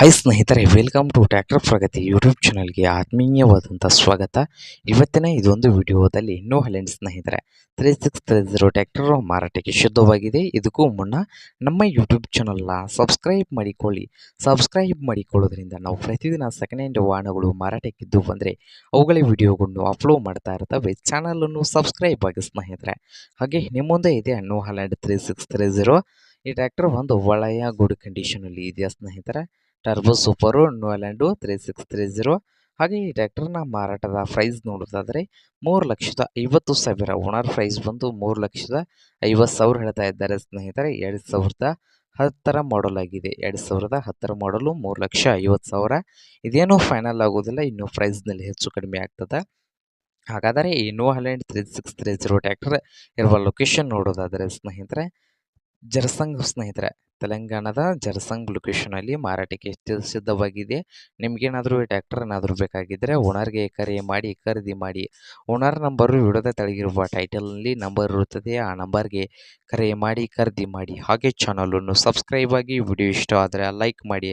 Hi ಸ್ನೇಹಿತರೆ welcome to tractor Pragati YouTube ಚಾನಲ್ಗೆ ಆತ್ಮೀಯವಾದಂಥ ಸ್ವಾಗತ. ಇವತ್ತಿನ ಇದೊಂದು ವಿಡಿಯೋದಲ್ಲಿ ಇನ್ನೂ ಹಲೆಂಡ್ ಸ್ನೇಹಿತರೆ three six three zero tractor ಮಾರಾಟಕ್ಕೆ ಶುದ್ಧವಾಗಿದೆ. ಇದಕ್ಕೂ ಮುನ್ನ ನಮ್ಮ ಯೂಟ್ಯೂಬ್ ಚಾನಲ್ನ ಸಬ್ಸ್ಕ್ರೈಬ್ ಮಾಡಿಕೊಳ್ಳಿ. ಸಬ್ಸ್ಕ್ರೈಬ್ ಮಾಡಿಕೊಳ್ಳೋದ್ರಿಂದ ನಾವು ಪ್ರತಿದಿನ ಸೆಕೆಂಡ್ ಹ್ಯಾಂಡ್ ವಾಹನಗಳು ಮಾರಾಟಕ್ಕಿದ್ದು ಬಂದರೆ ಅವುಗಳ ವಿಡಿಯೋಗಳನ್ನು ಅಪ್ಲೋಡ್ ಮಾಡ್ತಾ ಇರ್ತವೆ. ಚಾನಲನ್ನು ಸಬ್ಸ್ಕ್ರೈಬ್ ಆಗಿ ಸ್ನೇಹಿತರೆ. ಹಾಗೆ ನಿಮ್ಮೊಂದೇ ಮುಂದೆ ಇದೆ New Holland three six three zero ಈ ಟ್ರ್ಯಾಕ್ಟರ್ ಒಂದು ಒಳ್ಳೆಯ ಗುಡ್ ಕಂಡೀಷನಲ್ಲಿ ಇದೆಯಾ ಸ್ನೇಹಿತರೆ? Turbo super ನ್ಯೂಲ್ಯಾಂಡು three six three zero. ಹಾಗೆ ಈ ಟ್ರ್ಯಾಕ್ಟರ್ನ ಮಾರಾಟದ ಪ್ರೈಸ್ ನೋಡೋದಾದರೆ ಮೂರು ಲಕ್ಷದ ಐವತ್ತು ಸಾವಿರ. ಓನರ್ ಪ್ರೈಸ್ ಬಂದು ಮೂರು ಲಕ್ಷದ ಐವತ್ತು ಸಾವಿರ ಹೇಳ್ತಾ ಇದ್ದಾರೆ ಸ್ನೇಹಿತರೆ. ಎರಡು ಸಾವಿರದ ಹತ್ತರ ಮಾಡಲ್ ಆಗಿದೆ. ಎರಡು ಸಾವಿರದ ಹತ್ತರ ಮಾಡಲು ಮೂರು ಲಕ್ಷ ಐವತ್ತು ಸಾವಿರ. ಇದೇನು ಫೈನಲ್ ಆಗೋದಿಲ್ಲ, ಇನ್ನು ಪ್ರೈಸ್ನಲ್ಲಿ ಹೆಚ್ಚು ಕಡಿಮೆ ಆಗ್ತದೆ. ಹಾಗಾದರೆ ಈ New Holland three six three zero tractor ಇರುವ ಲೊಕೇಶನ್ ನೋಡೋದಾದರೆ ಸ್ನೇಹಿತರೆ ಜರಸಂಗ್ ಸ್ನೇಹಿತರೆ. ತೆಲಂಗಾಣದ ಜರಸಂಗ್ ಲೊಕೇಶನಲ್ಲಿ ಮಾರಾಟಕ್ಕೆ ಸಿದ್ಧವಾಗಿದೆ. ನಿಮಗೇನಾದರೂ ಟ್ಯಾಕ್ಟರ್ ಏನಾದರೂ ಬೇಕಾಗಿದ್ದರೆ ಓನರ್ಗೆ ಕರೆ ಮಾಡಿ, ಖರೀದಿ ಮಾಡಿ. ಓನರ್ ನಂಬರು ವಿಡಿಯೋದ ತೆಳಗಿರುವ ಟೈಟಲ್ನಲ್ಲಿ ನಂಬರ್ ಇರುತ್ತದೆ. ಆ ನಂಬರ್ಗೆ ಕರೆ ಮಾಡಿ, ಖರೀದಿ ಮಾಡಿ. ಹಾಗೆ ಚಾನಲನ್ನು ಸಬ್ಸ್ಕ್ರೈಬ್ ಆಗಿ ವಿಡಿಯೋ ಇಷ್ಟ ಆದರೆ ಲೈಕ್ ಮಾಡಿ.